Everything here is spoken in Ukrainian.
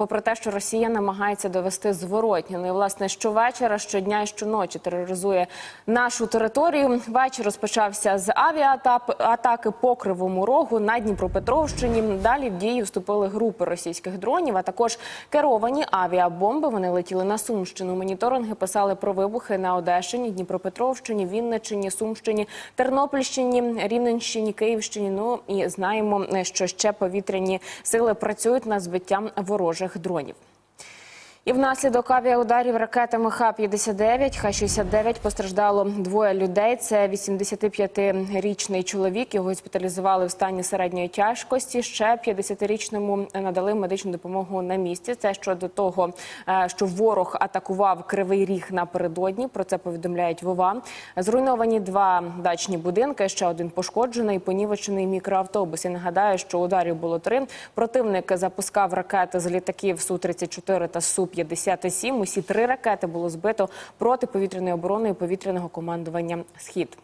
Попри те, що Росія намагається довести зворотнє, ну і власне щовечора, щодня і щоночі тероризує нашу територію. Вечір розпочався з авіаатаки по кривому рогу на Дніпропетровщині. Далі в дію вступили групи російських дронів, а також керовані авіабомби. Вони летіли на Сумщину. Моніторинги писали про вибухи на Одещині, Дніпропетровщині, Вінниччині, Сумщині, Тернопільщині, Рівненщині, Київщині. Ну і знаємо, що ще повітряні сили працюють над збиттям ворожих дронів. І внаслідок авіаударів ракетами Х-59, Х-69 постраждало двоє людей. Це 85-річний чоловік. Його госпіталізували в стані середньої тяжкості. Ще 50-річному надали медичну допомогу на місці. Це щодо того, е, що ворог атакував кривий ріг напередодні. Про це повідомляють Вова. Зруйновані два дачні будинки. Ще один пошкоджений, понівечений мікроавтобус. Я нагадаю, що ударів було три. Противник запускав ракети з літаків Су-34 та Су-57. Усі три ракети було збито проти повітряної оборони і повітряного командування Схід.